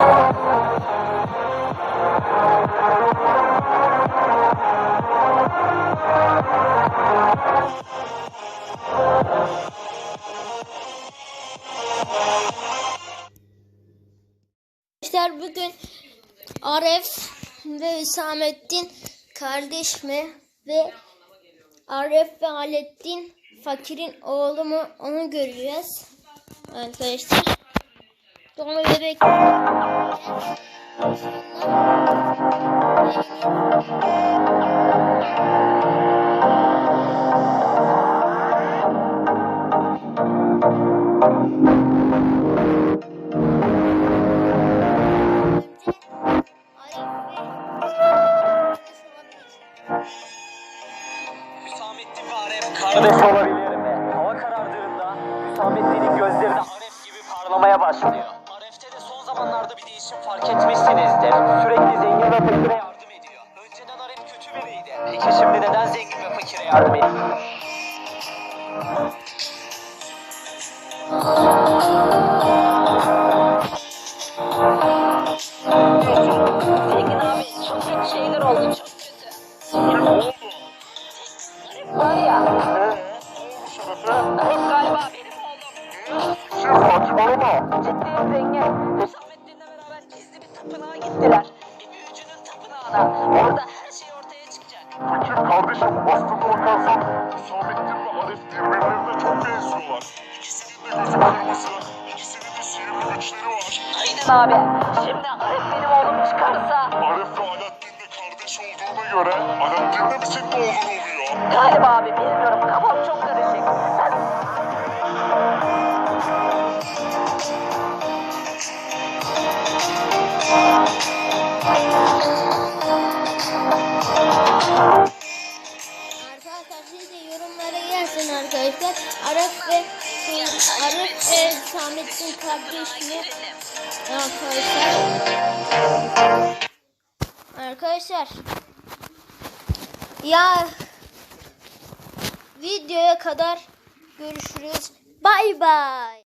Arkadaşlar bugün Aref ve Hüsamettin kardeş mi ve Aref ve Alettin fakirin oğlu mu onu göreceğiz. Arkadaşlar. Doğma bebek. Kardeş olabilir mi? Hava karardığında Hüsamettin'in gözleri de Aref gibi parlamaya başlıyor. Zamanlarda bir değişim fark etmişsinizdir. Sürekli zengin ve fakire yardım ediyor. Önceden Aref kötü biriydi. Peki şimdi neden zengin ve fakire yardım ediyor? Zengin abi çok kötü şeyler oldu çok kötü. Var ya. Tapınağına. Orada her şey ortaya çıkacak. Fakir kardeşim aslında bakarsan Hüsamettin ve Arif birbirlerine çok benziyorlar. İkisinin de gözü kırmızı, ikisinin de sihirli güçleri var. Aynen abi. Şimdi Arif benim oğlum çıkarsa Arif ve Alaaddin de kardeş olduğuna göre Alaaddin de mi senin oğlun oluyor? galiba abi bilmiyorum kafam çok karışık. Arkadaşlar. Aref ve Aref ve Hüsamettin kardeş mi? Arkadaşlar. Arkadaşlar. Ya videoya kadar görüşürüz. Bay bay.